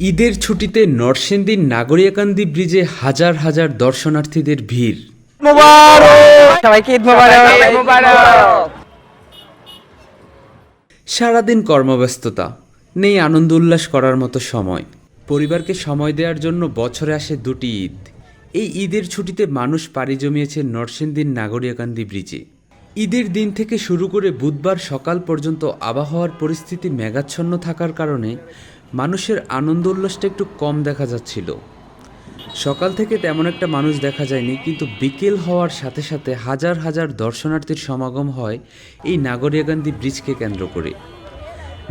ঈদের ছুটিতে নরসিংদীর নাগরিয়াকান্দি ব্রিজে হাজার হাজার দর্শনার্থীদের ভিড়। সবাইকে ঈদ সারাদিন কর্মব্যস্ততা নেই আনন্দ উল্লাস করার মতো সময়। পরিবারকে সময় দেওয়ার জন্য বছরে আসে দুটি ঈদ। এই ঈদের ছুটিতে মানুষ পাড়ি জমিয়েছে নরসিংদীর নাগরিয়াকান্দি ব্রিজে। ঈদের দিন থেকে শুরু করে বুধবার সকাল পর্যন্ত আবহাওয়ার পরিস্থিতি মেঘাচ্ছন্ন থাকার কারণে মানুষের আনন্দ উল্লাসটা একটু কম দেখা যাচ্ছিল। সকাল থেকে তেমন একটা মানুষ দেখা যায়নি, কিন্তু বিকেল হওয়ার সাথে সাথে হাজার হাজার দর্শনার্থীর সমাগম হয় এই নাগরিয়াকান্দি ব্রিজকে কেন্দ্র করে।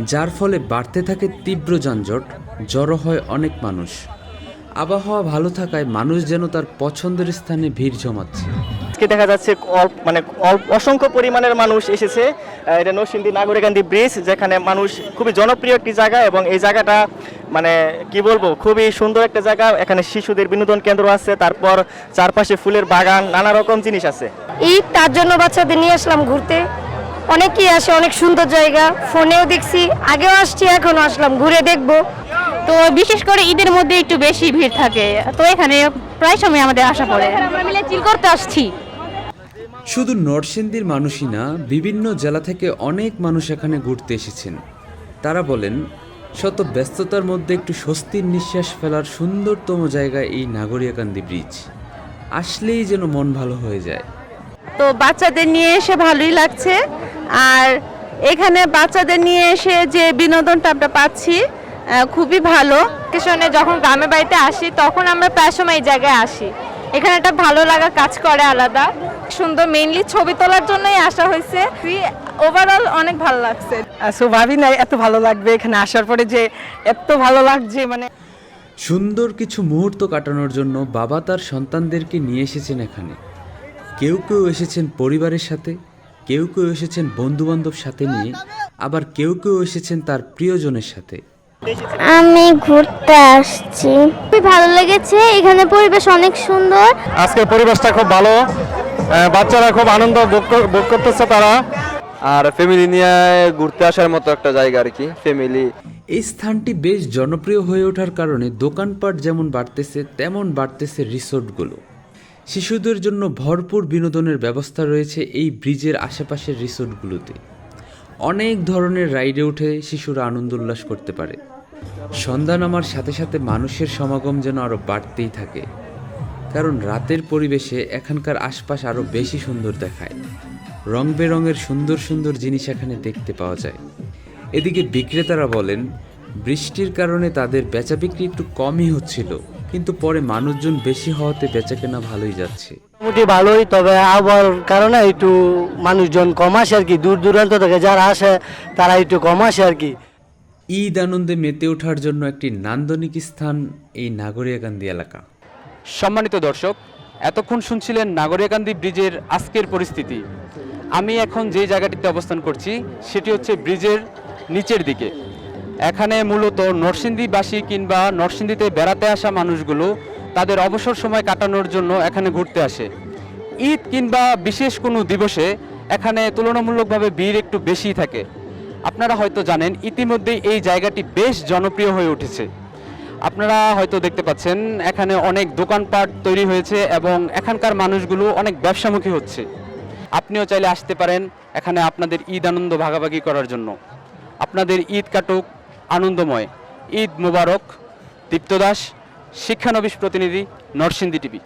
যার ফলে বাড়তে থাকে তীব্র যানজট, জড়ো হয় অনেক মানুষ। আবহাওয়া ভালো থাকায় মানুষ যেন তার পছন্দের স্থানে ভিড় জমাচ্ছে। আজকে দেখা যাচ্ছে অল্প মানে অল্প অসংখ্য পরিমাণের মানুষ এসেছে। এটা নরসিংদী নাগরিকান্দি ব্রিজ যেখানে মানুষ খুবই জনপ্রিয় একটি জায়গা এবং এই জায়গাটা মানে কি বলব খুবই সুন্দর একটা জায়গা। এখানে শিশুদের বিনোদন কেন্দ্র আছে তারপর চারপাশে ফুলের বাগান নানা রকম জিনিস আছে। ঈদ তার জন্য বাচ্চাদের নিয়ে আসলাম ঘুরতে। অনেকেই আসে অনেক সুন্দর জায়গা। ফোনেও দেখছি আগেও আসছি এখনও আসলাম। ঘুরে দেখব। তো বিশেষ করে ঈদের মধ্যে একটু বেশি ভিড় থাকে। তো এখানে প্রায় সময় আমাদের আসা পড়ে। আমরা মিলে চিল করতে আসছি। শুধু নরসিংদীর মানুষই না বিভিন্ন জেলা থেকে অনেক মানুষ এখানে ঘুরতে এসেছেন। তারা বলেন শত ব্যস্ততার মধ্যে একটু স্বস্তির নিঃশ্বাস ফেলার সুন্দরতম জায়গা এই নাগরিয়াকান্দি ব্রিজ আসলেই যেন মন ভালো হয়ে যায়। তো বাচ্চাদের নিয়ে এসে ভালোই লাগছে। আর এখানে বাচ্চাদের নিয়ে এসে যে বিনোদনটা আমরা পাচ্ছি খুবই ভালো। ভ্যাকেশনে যখন গ্রামের বাড়িতে আসি তখন আমরা প্রায় সময় এই জায়গায় আসি। এখানে একটা ভালো লাগা কাজ করে আলাদা। সুন্দর মেইনলি ছবি তোলার জন্যই আসা হয়েছে। ওভারঅল অনেক ভালো লাগছে। সো ভাবি না এত ভালো লাগবে এখানে আসার পরে যে এত ভালো লাগছে মানে সুন্দর কিছু মুহূর্ত কাটানোর জন্য বাবা তার সন্তানদেরকে নিয়ে এসেছেন এখানে। কেউ কেউ এসেছেন পরিবারের সাথে কেউ কেউ এসেছেন বন্ধুবান্ধব সাথে নিয়ে আবার কেউ কেউ এসেছেন তার প্রিয়জনের সাথে। আমি ঘুরতে আসছি। খুবই ভালো লেগেছে এখানে পরিবেশ অনেক সুন্দর। আজকের পরিবেশটা খুব ভালো আহ, বাচ্চারা খুব আনন্দ ভোগ করতেছে তারা। আর ফ্যামিলি নিয়ে ঘুরতে আসার মতো একটা জায়গা আর কি ফ্যামিলি এই স্থানটি বেশ জনপ্রিয় হয়ে ওঠার কারণে দোকানপাট যেমন বাড়তেছে তেমন বাড়তেছে রিসোর্টগুলো। শিশুদের জন্য ভরপুর বিনোদনের ব্যবস্থা রয়েছে এই ব্রিজের আশেপাশের রিসোর্টগুলোতে। অনেক ধরনের রাইডে উঠে শিশুরা আনন্দ উল্লাস করতে পারে। সন্ধ্যা নামার সাথে সাথে মানুষের সমাগম যেন আরও বাড়তেই থাকে। কারণ রাতের পরিবেশে এখানকার আশপাশ আরও বেশি সুন্দর দেখায়। রং বেরঙের সুন্দর সুন্দর জিনিস এখানে দেখতে পাওয়া যায়। এদিকে বিক্রেতারা বলেন, বৃষ্টির কারণে তাদের বেচা বিক্রি একটু কমই হচ্ছিল, কিন্তু পরে মানুষজন বেশি হওয়াতে বেচাকেনা ভালোই যাচ্ছে। মোটামুটি ভালোই, তবে আবহাওয়ার কারণে একটু মানুষজন কম আসে আর কি। দূর দূরান্ত থেকে যারা আসে, তারা একটু কম আসে আর কি। ঈদ আনন্দে মেতে ওঠার জন্য একটি নান্দনিক স্থান এই নাগরিয়াকান্দি এলাকা। সম্মানিত দর্শক, এতক্ষণ শুনছিলেন নাগরিকান্দি ব্রিজের আজকের পরিস্থিতি। আমি এখন যে জায়গাটিতে অবস্থান করছি, সেটি হচ্ছে ব্রিজের নিচের দিকে। এখানে মূলত নরসিংদীবাসী কিংবা নরসিংদীতে বেড়াতে আসা মানুষগুলো তাদের অবসর সময় কাটানোর জন্য এখানে ঘুরতে আসে। ঈদ কিংবা বিশেষ কোনো দিবসে এখানে তুলনামূলকভাবে ভিড় একটু বেশি থাকে। আপনারা হয়তো জানেন, ইতিমধ্যেই এই জায়গাটি বেশ জনপ্রিয় হয়ে উঠেছে। আপনারা হয়তো দেখতে পাচ্ছেন, এখানে অনেক দোকানপাট তৈরি হয়েছে এবং এখানকার মানুষগুলো অনেক ব্যবসামুখী হচ্ছে। আপনিও চাইলে আসতে পারেন এখানে আপনাদের ঈদ আনন্দ ভাগাভাগি করার জন্য। আপনাদের ঈদ কাটুক, আনন্দময়। ঈদ মোবারক দীপ্ত দাস শিক্ষানবিশ প্রতিনিধি, নরসিংদী টিভি।